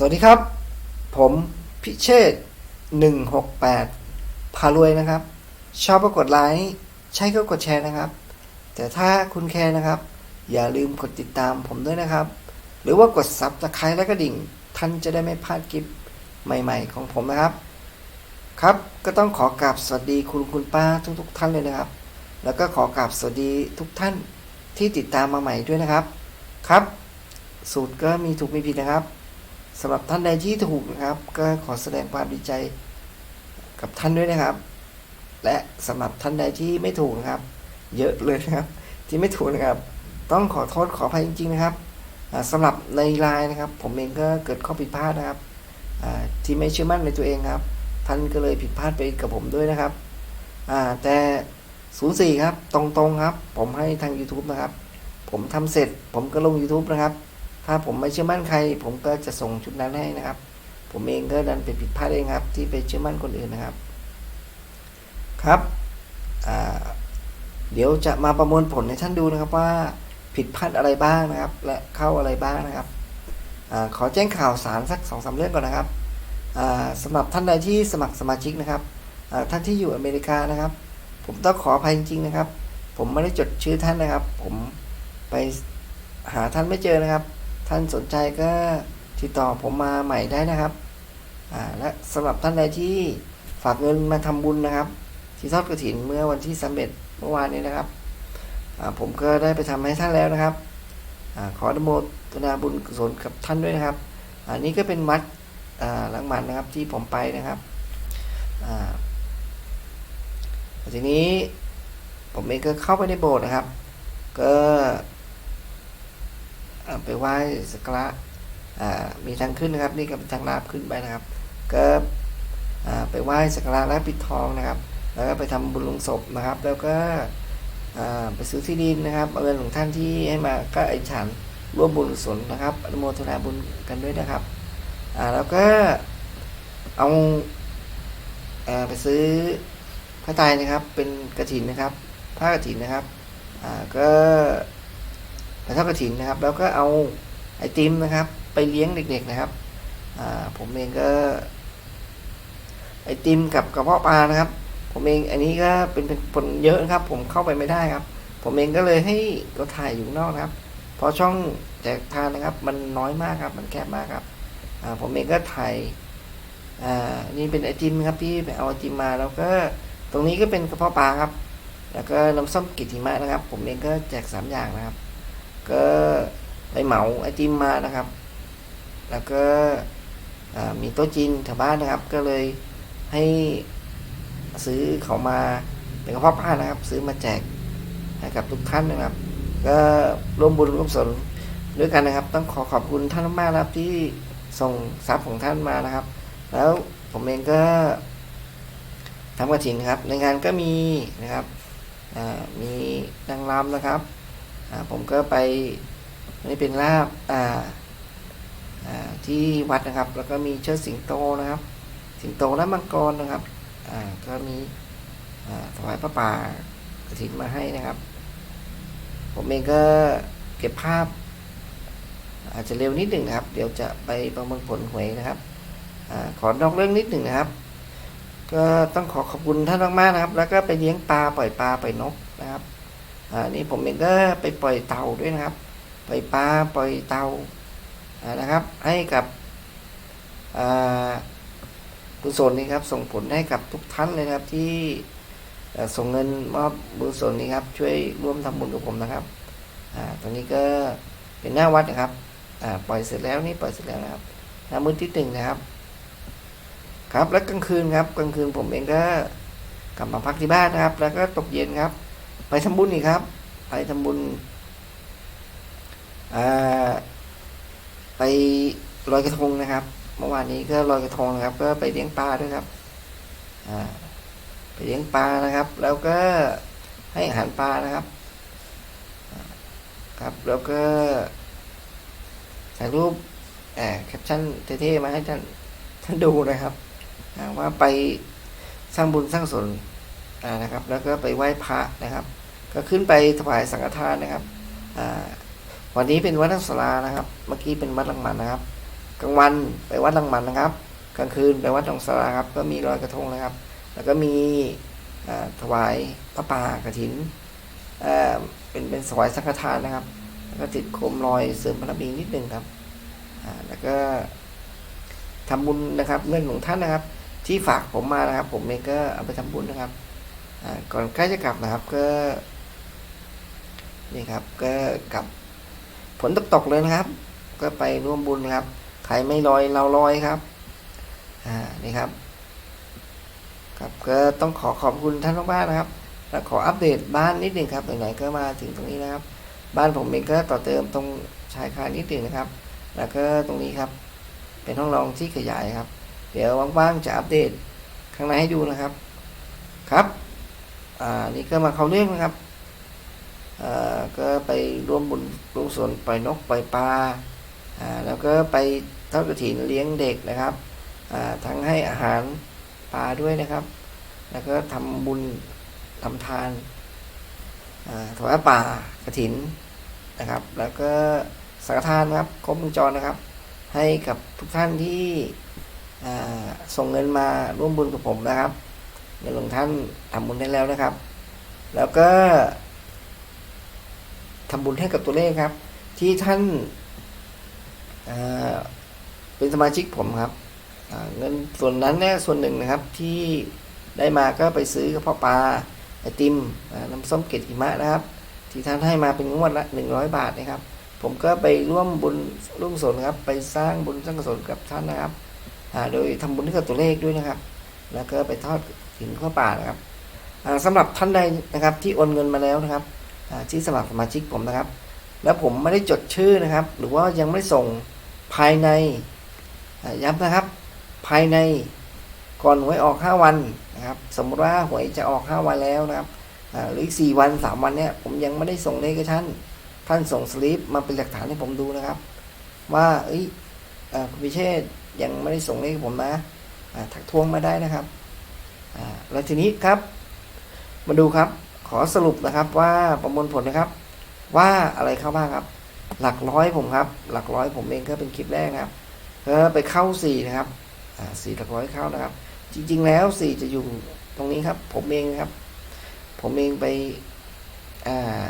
สวัสดีครับ ผมพิเชษ168 พารวยนะครับ ชอบก็กดไลค์ใช่ก็กดแชร์นะครับ แต่ถ้าคุณแคร์นะครับ อย่าลืมกดติดตามผมด้วยนะครับ หรือว่ากดซับสไครต์และกระดิ่ง ท่านจะได้ไม่พลาดคลิปใหม่ๆ ของผมนะครับ ครับก็ต้องขอกราบสวัสดีคุณคุณป้าทุกๆท่านเลยนะครับ แล้วก็ขอกราบสวัสดีทุกท่านที่ติดตามมาใหม่ด้วยนะครับ ครับ สูตรก็มีถูกมีผิดนะครับ สำหรับท่านใดที่ถูกนะครับ ก็ขอแสดงความดีใจกับท่านด้วยนะครับ และสำหรับท่านใดที่ไม่ถูกนะครับ เยอะเลยนะครับ ที่ไม่ถูกนะครับ ต้องขอโทษขออภัยจริง ๆ นะครับสำหรับในไลน์นะครับ ผมเองก็เกิดข้อผิดพลาดนะครับที่ไม่เชื่อมั่นในตัวเองครับ ท่านก็เลยผิดพลาดไปกับผมด้วยนะครับอ่าแต่04ครับ ตรงๆครับ ผมให้ทาง YouTube นะครับ ผมทำเสร็จ ผมก็ลง YouTube นะครับ ถ้าผมไม่เชื่อมั่นใคร ผมก็จะส่งชุดนั้นให้นะครับ ผมเองก็ดันไปผิดพลาดเองครับ ที่ไปเชื่อมั่นคนอื่นนะครับ ครับเดี๋ยวจะมาประมวลผลให้ท่านดูนะครับว่าผิดพลาดอะไรบ้างนะครับ และเข้าอะไรบ้างนะครับอขอแจ้งข่าวสารสักสองสามเรื่องก่อนนะครับอ่าสำหรับท่านใดที่สมัครสมาชิกนะครับท่านที่อยู่อเมริกานะครับ ผมต้องขออภัยจริงๆนะครับ ผมไม่ได้จดชื่อท่านนะครับ ผมไปหาท่านไม่เจอนะครับ ท่านสนใจก็ติดต่อผมมาใหม่ได้นะครับอ่าและสำหรับท่านใดที่ฝากเงินมาทำบุญนะครับที่ทอดกระถินเมื่อวันที่สำเร็จเมื่อวานนี้นะครับอ่าผมก็ได้ไปทำให้ท่านแล้วนะครับอาขออนุโมทนาบุญกุศลกับท่านด้วยนะครับ อันนี้ก็เป็นวัดอ่าหลังมันนะครับที่ผมไปนะครับอ่าทีนี้ผมเองก็เข้าไปในโบสถ์นะครับ ก็ ไปไหว้สักการะมีทางขึ้นนะครับ นี่ก็เป็นทางลาบขึ้นไปนะครับ ก็ไปไหว้สักการะและปิดทองนะครับ แล้วก็ไปทำบุญลงศพนะครับ แล้วก็ไปซื้อที่ดินนะครับเอาเงินของท่านที่ให้มาก็ไอฉันร่วมบุญกุศลนะครับอนุโมทนาบุญกันด้วยนะครับแล้วก็เอาเอ่อไปซื้อพระไตรนะครับ เป็นกระถินนะครับ ผ้ากระถินนะครับอ่า ก็ไปทอดกระถินนะครับ แล้วก็เอาไอติมนะครับ ไปเลี้ยงเด็กๆนะครับผมเองก็ ไอติมกับกระเพาะปลานะครับ ผมเองอันนี้ก็เป็นเป็นผลเยอะนะครับ ผมเข้าไปไม่ได้ครับ ผมเองก็เลยให้ก็ถ่ายอยู่นอกนะครับเพราะช่องแจกทานนะครับ มันน้อยมากครับ มันแคบมากครับผมเองก็ถ่ายนี่เป็นไอติมครับที่ไปเอาไอติมมาแล้วก็ตรงนี้ก็เป็นกระเพาะปลาครับ แล้วก็น้ำส้มกิติมะนะครับ ผมเองก็แจกสามอย่างนะครับ ก็ไปเหมาไอติมมานะครับ แล้วก็มีโต๊ะจีนแถวบ้านนะครับ ก็เลยให้ซื้อเขามาเป็นกระเพาะปลานะครับ ซื้อมาแจกให้กับทุกท่านนะครับ ก็ร่วมบุญร่วมสนด้วยกันนะครับ ต้องขอขอบคุณท่านมากนะครับที่ส่งทรัพย์ของท่านมานะครับ แล้วผมเองก็ทำกระถินครับ ในงานก็มีนะครับมีนางรำนะครับ ผมก็ไปนี่เป็นลาบอ่าที่วัดนะครับ แล้วก็มีเชิดสิงโตนะครับ สิงโตและมังกรนะครับก็มีถวายพระป่ากระถินมาให้นะครับ ผมเองก็เก็บภาพ อาจจะเร็วนิดหนึ่งนะครับ เดี๋ยวจะไปประเมินผลหวยนะครับอขอนอกเรื่องนิดหนึ่งนะครับ ก็ต้องขอขอบคุณท่านมากๆนะครับ แล้วก็ไปเลี้ยงปลาปล่อยปลาปล่อยนกนะครับ อ่านี่ผมเองก็ไปปล่อยเต่าด้วยนะครับ ปล่อยปลาปล่อยเต่าอ่านะครับ ให้กับอ่าบุญสนนี้ครับ ส่งผลให้กับทุกท่านเลยครับที่ส่งเงินมอบบุญส่วนนี้ครับ ช่วยร่วมทำบุญกับผมนะครับอ่าตรงนี้ก็เป็นหน้าวัดนะครับอ่าปล่อยเสร็จแล้วนี่ปล่อยเสร็จแล้วนะครับหน้ามืดที่หนึ่งนะครับ ครับแล้วกลางคืนครับ กลางคืนผมเองก็กลับมาพักที่บ้านนะครับ แล้วก็ตกเย็นครับ ไปทำบุญอีกครับ ไปทำบุญไปลอยกระทงนะครับ เมื่อวานนี้ก็ลอยกระทงนะครับ ก็ไปเลี้ยงปลาด้วยครับไปเลี้ยงปลานะครับ แล้วก็ให้อาหารปลานะครับ ครับแล้วก็ถ่ายรูปแอบแคปชั่นเท่ๆมาให้ท่านท่านดูนะครับว่าไปสร้างบุญสร้างสนนะครับ แล้วก็ไปไหว้พระนะครับ ก็ขึ้นไปถวายสังฆทานนะครับวันนี้เป็นวัดนักศาลานะครับ เมื่อกี้เป็นวัดลังมันนะครับ กลางวันไปวัดลังมันนะครับ กลางคืนไปวัดหนองสาราครับ ก็มีลอยกระทงนะครับ แล้วก็มีถวายพระป่ากระถินเอ่อเป็นเป็นสวายสังฆทานนะครับ แล้วก็ติดโคมลอยเสริมบารมีนิดนึงครับแล้วก็ทำบุญนะครับเงินของท่านนะครับ ที่ฝากผมมานะครับ ผมเองก็เอาไปทำบุญนะครับก่อนใกล้จะกลับนะครับก็ นี่ครับ ก็กับฝนตกตกๆเลยนะครับ ก็ไปร่วมบุญครับ ใครไม่ลอยเราลอยครับ อ่า นี่ครับ ครับ ก็ต้องขอขอบคุณท่านมากๆนะครับ และขออัปเดตบ้านนิดหนึ่งครับ ไหนๆก็มาถึงตรงนี้นะครับ บ้านผมเองก็ต่อเติมตรงชายคานิดหนึ่งนะครับ แล้วก็ตรงนี้ครับ เป็นห้องนอนที่ขยายครับ เดี๋ยวว่างๆจะอัปเดตข้างในให้ดูนะครับ ครับ อ่า นี่ก็มาเข้าเรื่องนะครับ ก็ไปร่วมบุญร่วมสวนปล่อยนกปล่อยปลาแล้วก็ไปทอดกระถินเลี้ยงเด็กนะครับทั้งให้อาหารปลาด้วยนะครับ แล้วก็ทำบุญทำทานถวายป่ากระถินนะครับ แล้วก็สังฆทานนะครับครบวงจรนะครับ ให้กับทุกท่านที่ส่งเงินมาร่วมบุญกับผมนะครับเงินของท่านทำบุญได้แล้วนะครับ แล้วก็ ทำบุญให้กับตัวเลขครับ ที่ท่านเป็นสมาชิกผมครับเงินส่วนนั้นเนี่ยส่วนหนึ่งนะครับที่ได้มาก็ไปซื้อกระเพาะปลาไอติมน้ำส้มเกล็ดหิมะนะครับ ที่ท่านให้มาเป็นงวดละหนึ่งร้อยบาทนะครับ ผมก็ไปร่วมบุญร่วมกุศลครับ ไปสร้างบุญสร้างกุศลกับท่านนะครับโดยทำบุญให้กับตัวเลขด้วยนะครับ แล้วก็ไปทอดถึงข้าวป่านะครับอ่าสำหรับท่านใดนะครับที่โอนเงินมาแล้วนะครับ ที่สมัครสมาชิกผมนะครับ แล้วผมไม่ได้จดชื่อนะครับ หรือว่ายังไม่ได้ส่งภายในย้ำนะครับ ภายในก่อนหวยออก 5 วันนะครับ สมมติว่าหวยจะออก 5 วันแล้วนะครับหรืออีก4วัน 3 วันเนี่ยผมยังไม่ได้ส่งเลขให้ท่าน ท่านส่งสลิปมาเป็นหลักฐานให้ผมดูนะครับ ว่าเอ้ยคุณพิเชษยังไม่ได้ส่งเลขผมนะอ่าทักทวงมาได้นะครับแล้วทีนี้ครับ มาดูครับ ขอสรุปนะครับว่าประมวลผลนะครับ ว่าอะไรเข้าบ้างครับ หลักร้อยผมครับ หลักร้อยผมเองก็เป็นคลิปแรกนะครับก็ไปเข้าสี่นะครับอ่าสี่หลักร้อยเข้านะครับ จริง ๆ แล้วสี่จะอยู่ตรงนี้ครับ ผมเองครับ ผมเองไปอ่า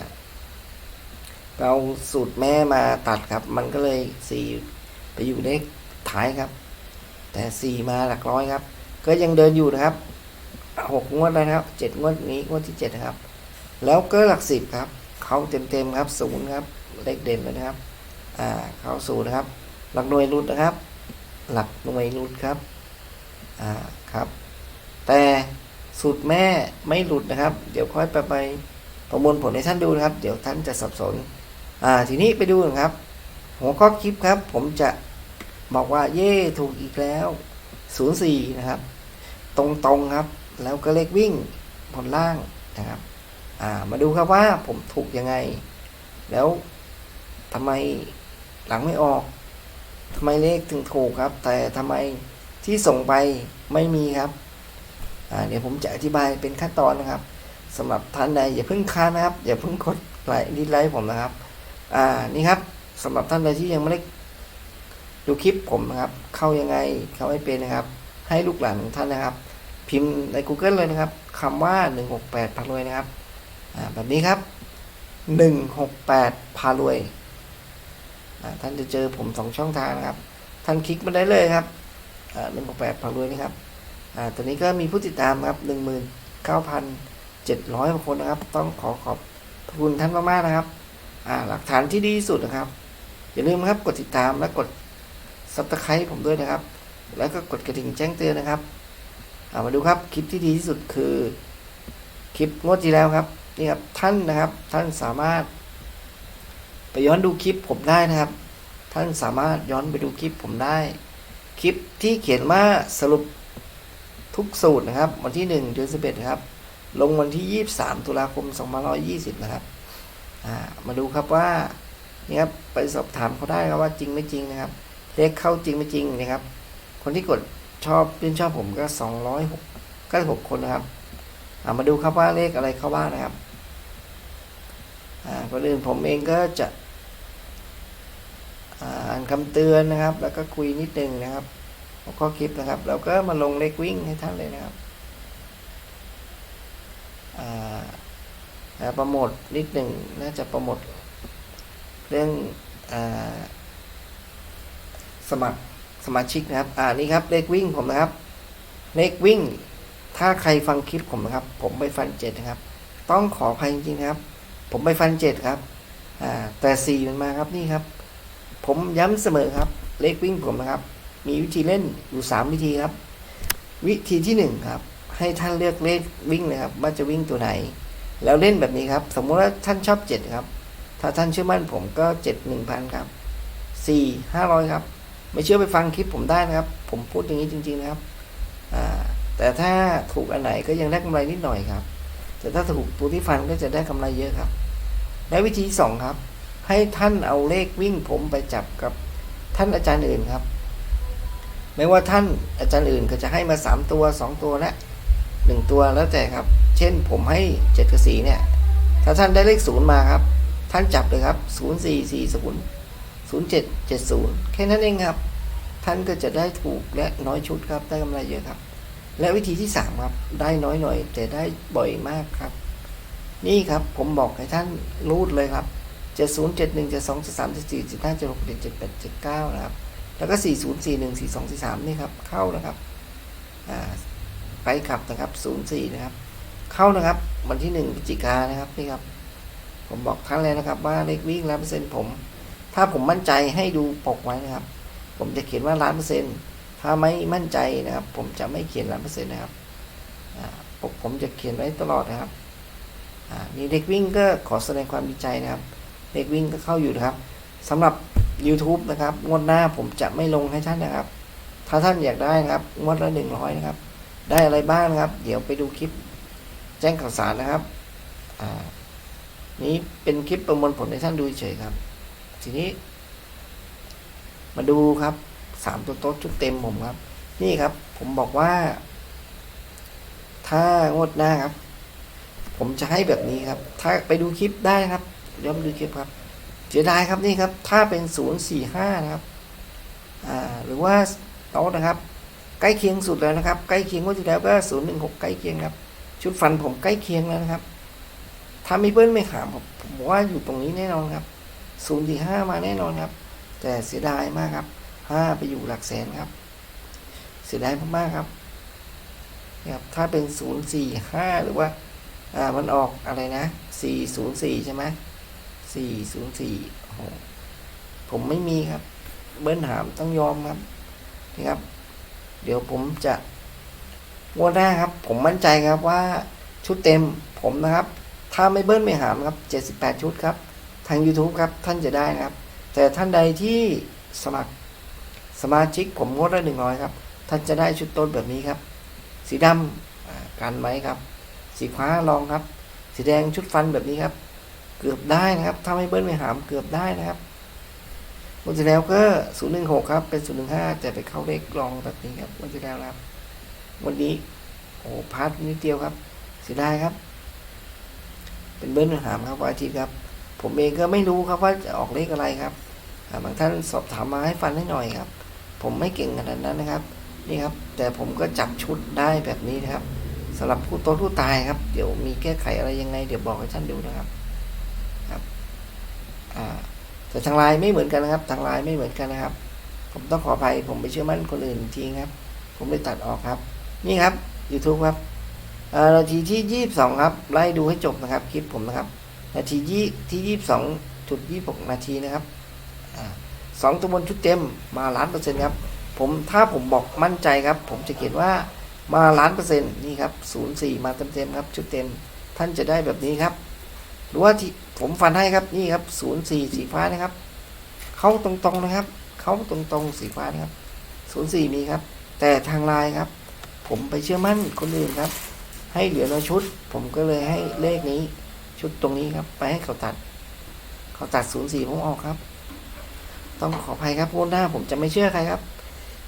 เอาสูตรแม่มาตัดครับ มันก็เลยสี่ไปอยู่เลขท้ายครับ แต่สี่มาหลักร้อยครับ ก็ยังเดินอยู่นะครับหกงวดแล้วนะครับเจ็ดงวดนี้งวดที่เจ็ดนะครับ แล้วก็หลักสิบครับเขาเต็มเต็มๆครับศูนย์ครับเลขเด่นเลยนะครับอ่าเขาศูนย์นะครับ หลักหน่วยรุดนะครับ หลักหน่วยรุดครับอ่าครับ แต่สูตรแม่ไม่หลุดนะครับ เดี๋ยวค่อยไปไปประมวลผลให้ท่านดูนะครับ เดี๋ยวท่านจะสับสนอ่าทีนี้ไปดูนะครับ หัวข้อคลิปครับ ผมจะบอกว่าเย่ถูกอีกแล้ว 04 นะครับ ตรงๆครับ แล้วก็เลขวิ่งบนล่างนะครับ อ่ามาดูครับว่าผมถูกยังไง แล้วทำไมหลังไม่ออกทำไมเลขถึงถูกครับ แต่ทำไมที่ส่งไปไม่มีครับเดี๋ยวผมจะอธิบายเป็นขั้นตอนนะครับสำหรับท่านใดอย่าเพิ่งค้านนะครับ อย่าเพิ่งกดไลค์ดิสไลค์ผมนะครับ อ่านี่ครับสำหรับท่านใดที่ยังไม่ได้ดูคลิปผมนะครับ เข้ายังไงเข้าไม่เป็นนะครับ ให้ลูกหลานของท่านนะครับ พิมพ์ใน Google เลยนะครับคำว่า 168พารวยนะครับ แบบนี้ครับ 168 พารวย ท่านจะเจอผมสองช่องทางนะครับ ท่านคลิกมาได้เลยครับอ่า168 พารวยนะครับอตอนนี้ก็มีผู้ติดตามครับ 19,700กว่าคนนะครับ ต้องขอขอบคุณท่านมากๆนะครับ หลักฐานที่ดีที่สุดนะครับ อย่าลืมครับกดติดตามและกดซับสไครต์ผมด้วยนะครับ แล้วก็กดกระดิ่งแจ้งเตือนนะครับามาดูครับ คลิปที่ดีที่สุดคือ คลิปงวดที่แล้วครับ นี่ครับท่านนะครับท่านสามารถ ไปย้อนดูคลิปผมได้นะครับ ท่านสามารถย้อนไปดูคลิปผมได้ คลิปที่เขียนว่าสรุปทุกสูตรนะครับ วันที่ 1 เดือน11ครับ ลงวันที่ 23 ตุลาคม2520 นะครับมาดูครับว่านี่ครับไปสอบถามเขาได้ครับว่าจริงไม่จริงนะครับเลขเข้าจริงไม่จริงนะครับ คนที่กดชอบชื่นชอบผมก็สองร้อยหกก็หกคนนะครับามาดูครับว่าเลขอะไรเข้าบ้างนะครับ ก่อนอื่นผมเองก็จะอ่านคำเตือนนะครับ แล้วก็คุยนิดนึงนะครับข้อคลิปนะครับแล้วก็มาลงเลขวิ่งให้ท่านเลยนะครับโปรโมทนิดหนึ่งน่าจะโปรโมทเรื่องอสมัครสมาชิกนะครับ อ่านี่ครับเลขวิ่งผมนะครับเลขวิ่ง ถ้าใครฟังคลิปผมนะครับ ผมไปฟันเจ็ดนะครับ ต้องขออภัยจริงๆนะครับ ผมไปฟันเจ็ดครับอ่าแต่สี่มันมาครับนี่ครับ ผมย้ำเสมอครับ เลขวิ่งผมนะครับ มีวิธีเล่นอยู่สามวิธีครับ วิธีที่หนึ่งครับ ให้ท่านเลือกเลขวิ่งเลยครับ ว่าจะวิ่งตัวไหน แล้วเล่นแบบนี้ครับ สมมติว่าท่านชอบเจ็ดครับ ถ้าท่านเชื่อมั่นผมก็เจ็ดหนึ่งพันครับสี่ห้าร้อยครับ ไม่เชื่อไปฟังคลิปผมได้นะครับ ผมพูดอย่างนี้จริง ๆนะครับอ่าแต่ถ้าถูกอันไหนก็ยังได้กำไรนิดหน่อยครับ แต่ถ้าถูกตัวที่ฟันก็จะได้กำไรเยอะครับ และวิธีที่สองครับ ให้ท่านเอาเลขวิ่งผมไปจับกับท่านอาจารย์อื่นครับ ไม่ว่าท่านอาจารย์อื่นก็จะให้มาสามตัวสองตัวและหนึ่งตัวแล้วแต่ครับ เช่นผมให้เจ็ดกับสีเนี่ย ถ้าท่านได้เลขศูนย์มาครับ ท่านจับเลยครับศูนย์สี่สี่ศูนย์ศูนย์เจ็ดเจ็ดศูนย์แค่นั้นเองครับ ท่านก็จะได้ถูกและน้อยชุดครับ ได้กำไรเยอะครับ และวิธีที่สามครับได้น้อยหน่อย แต่ได้บ่อยมากครับ นี่ครับผมบอกให้ท่านรูดเลยครับเจ็ดศูนย์เจ็ดหนึ่งเจ็ดสองเจ็ดสามเจ็ดสี่เจ็ดห้าเจ็ดหกเจ็ดเจ็ดแปดเจ็ดเก้านะครับ แล้วก็สี่ศูนย์สี่หนึ่งสี่สองสี่สามนี่ครับ เข้านะครับไปขับนะครับศูนย์สี่นะครับ เข้านะครับ วันที่หนึ่งพฤศจิกายนะครับนี่ครับ ผมบอกท่านเลยนะครับ ว่าเลขวิ่งล้านเปอร์เซ็นต์ผม ถ้าผมมั่นใจให้ดูปกไว้นะครับ ผมจะเขียนว่าล้านเปอร์เซ็นต์ ถ้าไม่มั่นใจนะครับ ผมจะไม่เขียนล้านเปอร์เซ็นต์นะครับปกผมจะเขียนไว้ตลอดนะครับนี่เด็กวิ่งก็ขอแสดงความดีใจนะครับ เด็กวิ่งก็เข้าอยู่นะครับสำหรับ YouTube นะครับ งวดหน้าผมจะไม่ลงให้ท่านนะครับ ถ้าท่านอยากได้นะครับ งวดละหนึ่งร้อยนะครับ ได้อะไรบ้างนะครับ เดี๋ยวไปดูคลิปแจ้งข่าวสารนะครับ นี้เป็นคลิปประมวลผลให้ท่านดูเฉยครับ ทีนี้ มาดูครับ สามตัวโต๊ะชุดเต็มผมครับ นี่ครับ ผมบอกว่า ถ้างวดหน้าครับ ผมจะให้แบบนี้ครับ ถ้าไปดูคลิปได้ครับย้อนดูคลิปครับเสียดายครับนี่ครับ ถ้าเป็นศูนย์สี่ห้านะครับ อ่า หรือว่าโต๊ะนะครับ ใกล้เคียงสุดแล้วนะครับ ใกล้เคียงว่าที่แล้วก็ศูนย์หนึ่งหกใกล้เคียงครับ ชุดฟันผมใกล้เคียงแล้วนะครับ ถ้าไม่เบิ้ลไม่ขามผมผมว่าอยู่ตรงนี้แน่นอนครับศูนย์สี่ห้ามาแน่นอนครับ แต่เสียดายมากครับ ห้าไปอยู่หลักแสนครับ เสียดายมากๆครับนี่ครับ ถ้าเป็นศูนย์สี่ห้าหรือว่า อ่า มันออกอะไรนะสี่ศูนย์สี่ใช่ไหมสี่ศูนย์สี่ผมไม่มีครับ เบิ้ลหามต้องยอมครับนี่ครับ เดี๋ยวผมจะงวดหน้าครับ ผมมั่นใจครับว่าชุดเต็มผมนะครับ ถ้าไม่เบิ้ลไม่หามครับเจ็ดสิบแปดชุดครับ ทาง YouTube ครับ ท่านจะได้นะครับ แต่ท่านใดที่สมัคร สมาชิกผมงดละหนึ่งร้อยครับ ท่านจะได้ชุดต้นแบบนี้ครับ สีดำอ่ากันไหมครับ สีฟ้าลองครับ สีแดงชุดฟันแบบนี้ครับ เกือบได้นะครับถ้าไม่เบิ้ลไม่หามเกือบได้นะครับวันที่แล้วก็ศูนย์หนึ่งหกครับ เป็นศูนย์หนึ่งห้าแต่ไปเข้าเลขรองแบบนี้ครับวันที่แล้วครับ วันนี้โอ้พลาดนิดเดียวครับเสียดายครับ เป็นเบิ้ลไม่หามครับวันอาทิตย์ครับ ผมเองก็ไม่รู้ครับว่าจะออกเลขอะไรครับบางท่านสอบถามมาให้ฟันให้หน่อยครับ ผมไม่เก่งขนาดนั้นนะครับ นี่ครับ แต่ผมก็จับชุดได้แบบนี้นะครับสำหรับผู้โตผู้ตายครับ เดี๋ยวมีแก้ไขอะไรยังไง เดี๋ยวบอกให้ท่านดูนะครับครับอ่าแต่ทางไลน์ไม่เหมือนกันนะครับ ทางไลน์ไม่เหมือนกันนะครับ ผมต้องขออภัยผมไปเชื่อมั่นคนอื่นจริงครับ ผมเลยตัดออกครับ นี่ครับ YouTube ครับนาทีที่ยี่สิบสองครับ ไล่ดูให้จบนะครับ คลิปผมนะครับ นาทียี่ที่ยี่สิบสองจุดยี่หกนาทีนะครับอ่า สองตัวบนชุดเต็มมาล้านเปอร์เซ็นต์ครับผมถ้าผมบอกมั่นใจครับ ผมจะเขียนว่ามาล้านเปอร์เซ็นต์นี่ครับศูนย์สี่มาเต็มเต็มครับชุดเต็มท่านจะได้แบบนี้ครับ หรือว่าที่ผมฟันให้ครับนี่ครับศูนย์สี่สีฟ้านะครับ เข้าตรงๆนะครับ เข้าตรงๆสีฟ้านะครับศูนย์สี่มีครับ แต่ทางลน์ครับ ผมไปเชื่อมั่นคนอื่นครับ ให้เหลือน้อยชุด ผมก็เลยให้เลขนี้ ชุดตรงนี้ครับ ไปให้เขาตัด เขาตัดศูนย์สี่ผมออกครับ ต้องขออภัยครับพูดหน้าผมจะไม่เชื่อใครครับ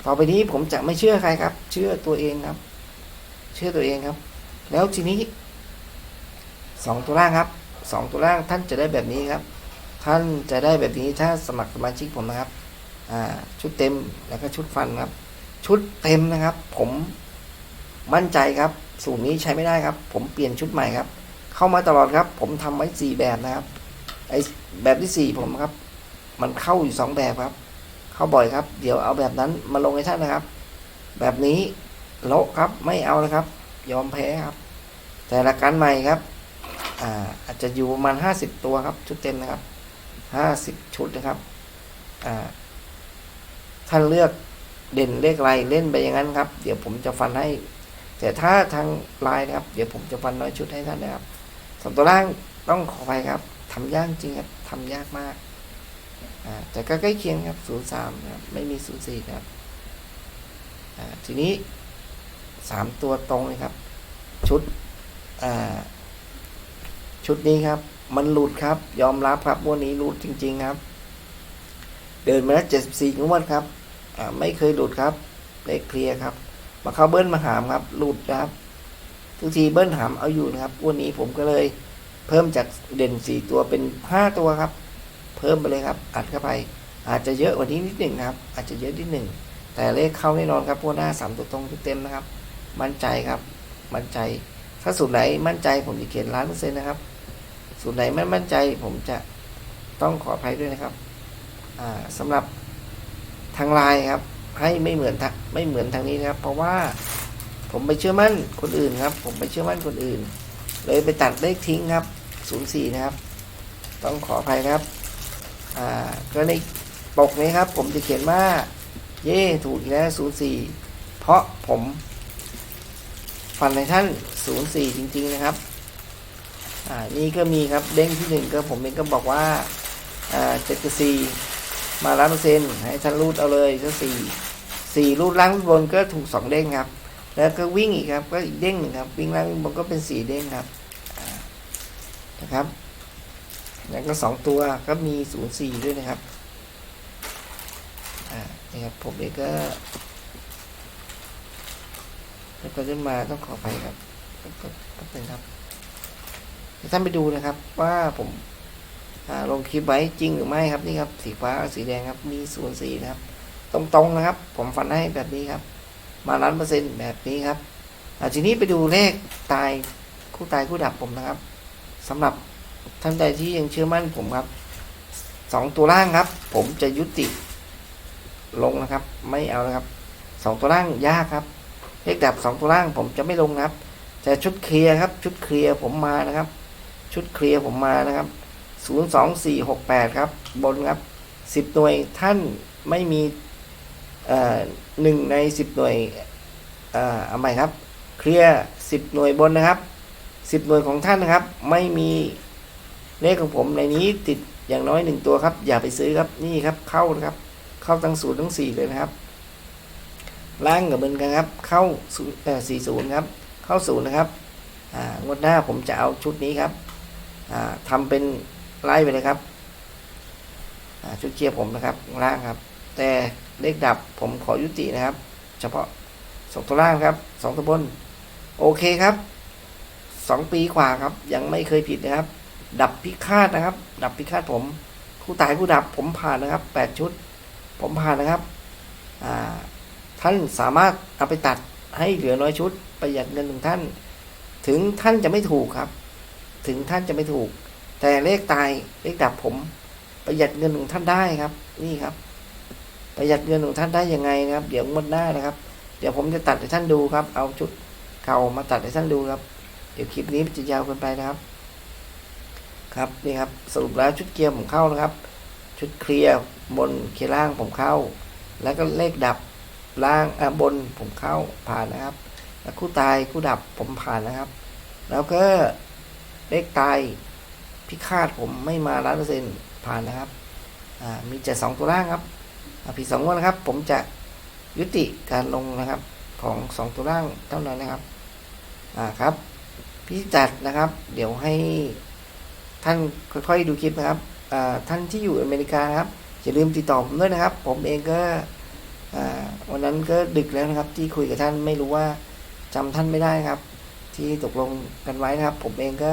ต่อไปนี้ผมจะไม่เชื่อใครครับ เชื่อตัวเองครับ เชื่อตัวเองครับ แล้วทีนี้สองตัวล่างครับสองตัวล่างท่านจะได้แบบนี้ครับ ท่านจะได้แบบนี้ถ้าสมัครสมาชิกผมนะครับ อ่า ชุดเต็มแล้วก็ชุดฟันครับ ชุดเต็มนะครับ ผมมั่นใจครับสูตรนี้ใช้ไม่ได้ครับ ผมเปลี่ยนชุดใหม่ครับ เข้ามาตลอดครับ ผมทำไว้สี่แบบนะครับไอแบบที่สี่ผมครับ มันเข้าอยู่สองแบบครับ เข้าบ่อยครับ เดี๋ยวเอาแบบนั้นมาลงให้ท่านนะครับ แบบนี้โละครับไม่เอานะครับ ยอมแพ้ครับ แต่ละการใหม่ครับอ่าอาจจะอยู่ประมาณห้าสิบตัวครับ ชุดเต็มนะครับห้าสิบชุดนะครับอ่าท่านเลือกเด่นเลขอะไรเล่นไปอย่างนั้นครับ เดี๋ยวผมจะฟันให้ แต่ถ้าทางลน์นะครับ เดี๋ยวผมจะฟันน้อยชุดให้ท่านนะครับสองตัวล่างต้องขอไปครับทำยากจริงครับทำยากมาก แต่ก็ใกล้เคียงครับศูนย์สามนะครับไม่มีศูนย์สี่ครับ ทีนี้สามตัวตรงเลยครับ ชุดชุดนี้ครับ มันหลุดครับ ยอมรับครับวันนี้หลุดจริง ๆครับ เดินมาแล้วเจ็ดสี่งวดครับ ไม่เคยหลุดครับเลขเคลียร์ครับ มาเข้าเบิ้ลมาหามครับ หลุดครับทุกทีเบิ้ลหามเอาอยู่นะครับวันนี้ผมก็เลยเพิ่มจากเด่นสี่ตัวเป็นห้าตัวครับ เพิ่มไปเลยครับ อัดเข้าไป อาจจะเยอะกว่านี้นิดหนึ่งครับ อาจจะเยอะนิดหนึ่ง แต่เลขเข้าแน่นอนครับพวกหน้าสามตัวตรงเต็มนะครับ มั่นใจครับ มั่นใจ ถ้าสูตรไหนมั่นใจผมจะเขียนล้านเปอร์เซ็นต์นะครับ สูตรไหนไม่มั่นใจผมจะต้องขออภัยด้วยนะครับอ่าสำหรับทางไลน์ครับ ให้ไม่เหมือนทาไม่เหมือนทางนี้นะครับ เพราะว่าผมไปเชื่อมั่นคนอื่นครับ ผมไปเชื่อมั่นคนอื่น เลยไปตัดเลขทิ้งครับ04นะครับ ต้องขออภัยครับ อ่าก็ในปกนี้ครับ ผมจะเขียนว่า เย่ถูกอีกแล้ว04เพราะผมฟันในท่าน04จริง ๆ นะครับ อ่า นี่ก็มีครับ เด้งที่หนึ่งก็ผมเองก็บอกว่า อ่าเจ็ดกับสี่มาล้านเปอร์เซ็นต์ให้ท่านรูดเอาเลยก็สี่สี่รูดล่างรูดบนก็ถูกสองเด้งครับ แล้วก็วิ่งอีกครับ ก็อีกเด้งหนึ่งครับ วิ่งล่างวิ่งบนก็เป็นสี่เด้งครับ นะครับ แล้วก็สองตัวก็มีศูนย์สี่ด้วยนะครับ อ่านี่ครับ ผมเองก็ แล้วก็ขึ้นมาต้องขอไปครับก็ก็ก็เป็นครับท่านไปดูนะครับ ว่าผมาลงคลิปไว้จริงหรือไม่ครับนี่ครับสีฟ้าสีแดงครับมีส่วนสีนะครับ ตรงๆนะครับ ผมฟันให้แบบนี้ครับ มาล้านเปอร์เซ็นต์แบบนี้ครับอ่าทีนี้ไปดูเลขตายคู่ตายคู่ดับผมนะครับสำหรับ ท่านใดที่ยังเชื่อมั่นผมครับสองตัวล่างครับ ผมจะยุติลงนะครับ ไม่เอานะครับสองตัวล่างยากครับ เลขดับสองตัวล่างผมจะไม่ลงนะครับ แต่ชุดเคลียร์ครับ ชุดเคลียร์ผมมานะครับ ชุดเคลียร์ผมมานะครับศูนย์สองสี่หกแปดครับ บนครับสิบหน่วยท่านไม่มีเอ่อหนึ่งในสิบหน่วยเอ่อเอาใหม่ครับ เคลียร์สิบหน่วยบนนะครับสิบหน่วยของท่านนะครับ ไม่มี เลขของผมในนี้ติดอย่างน้อยหนึ่งตัวครับ อย่าไปซื้อครับนี่ครับเข้านะครับ เข้าทั้งศูนย์ทั้งสี่เลยนะครับ ล่างกับเหมือนกันครับ เข้าศูนย์เออสี่ศูนย์ครับ เข้าศูนย์นะครับอ่างวดหน้าผมจะเอาชุดนี้ครับอ่าทำเป็นไล่ไปเลยครับอ่าชุดเชียร์ผมนะครับล่างครับ แต่เลขดับผมขอยุตินะครับ เฉพาะสองตัวล่างครับสองตัวบน โอเคครับสองปีกว่าครับ ยังไม่เคยผิดนะครับ ดับพิฆาตนะครับ ดับพิฆาตผมคู่ตายคู่ดับผมผ่านนะครับแปดชุด ผมผ่านนะครับท่านสามารถเอาไปตัดให้เหลือน้อยชุดประหยัดเงินของท่าน ถึงท่านจะไม่ถูกครับ ถึงท่านจะไม่ถูก แต่เลขตายเลขดับผม ประหยัดเงินของท่านได้ครับ นี่ครับ ประหยัดเงินของท่านได้ยังไงนะครับ เดี๋ยวงวดหน้านะครับ เดี๋ยวผมจะตัดให้ท่านดูครับ เอาชุดเก่ามาตัดให้ท่านดูครับ เดี๋ยวคลิปนี้จะยาวเกินไปนะครับ ครับนี่ครับสรุปแล้วชุดเกียร์ผมเข้านะครับ ชุดเคลียร์บนเคลียร์ล่างผมเข้า แล้วก็เลขดับล่างอะบนผมเข้าผ่านนะครับ แล้วคู่ตายคู่ดับผมผ่านนะครับ แล้วก็เลขตายพิฆาตผมไม่มาล้านเปอร์เซ็นต์ผ่านนะครับอ่ามีแต่สองตัวล่างครับผิดสองงวดนะครับ ผมจะยุติการลงนะครับของสองตัวล่างเท่านั้นนะครับอ่าครับพี่จัดนะครับ เดี๋ยวให้ ท่านค่อยๆดูคลิปนะครับท่านที่อยู่อเมริกานะครับอย่าลืมติดต่อผมด้วยนะครับ ผมเองก็วันนั้นก็ดึกแล้วนะครับ ที่คุยกับท่านไม่รู้ว่าจำท่านไม่ได้ครับ ที่ตกลงกันไว้นะครับ ผมเองก็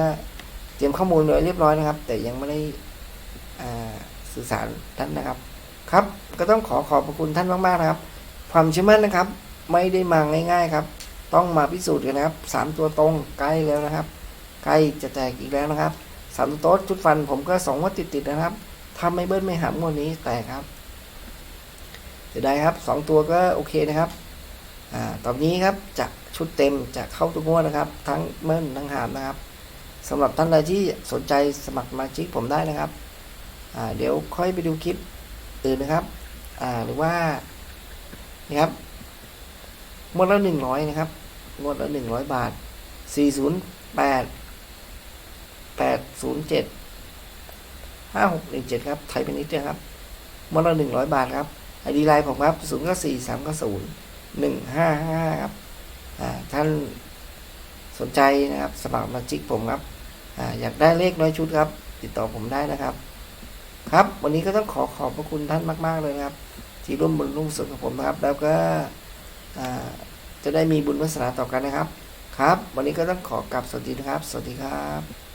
เตรียมข้อมูลไว้เรียบร้อยนะครับ แต่ยังไม่ได้สื่อสารท่านนะครับ ครับ ก็ต้องขอขอบพระคุณท่านมากๆนะครับ ความเชื่อมั่นนะครับ ไม่ได้มาง่าย ๆครับ ต้องมาพิสูจน์กันนะครับสามตัวตรงใกล้แล้วนะครับใกล้จะแตกอีกแล้วนะครับ สามตัวโต๊ดชุดฟันผมก็สองวัดติดๆนะครับถ้าไม่เบิ้ลไม่หามงวดนี้แตกครับเดี๋ยวได้ครับสองตัวก็โอเคนะครับ อ่าตอนนี้ครับจะชุดเต็มจะเข้าทุกงวดนะครับ ทั้งเบิ้ลทั้งหามนะครับสำหรับท่านใดที่สนใจสมัครสมาชิกผมได้นะครับ อ่าเดี๋ยวค่อยไปดูคลิปอื่นนะครับ อ่าหรือว่านี่ครับงวดละหนึ่งร้อยนะครับงวดละหนึ่งร้อยบาทสี่ศูนย์แปด ศูนย์เจ็ดห้าหกหนึ่งเจ็ดครับ ไทยเป็นนิดเดียครับงวดละหนึ่งร้อยบาทครับไอดีไลน์ผมครับศูนย์ก็สี่สามก็ศูนย์หนึ่งห้าห้าครับอ่าท่านสนใจนะครับสมัครสมาชิกผมครับอ่าอยากได้เลขน้อยชุดครับ ติดต่อผมได้นะครับ ครับ วันนี้ก็ต้องขอขอบพระคุณท่านมาก ๆ เลยนะครับ ที่ร่วมบุญร่วมกุศลกับผมนะครับ แล้วก็อ่าจะได้มีบุญวาสนาต่อกันนะครับ ครับ วันนี้ก็ต้องขอกลับสวัสดีนะครับ สวัสดีครับ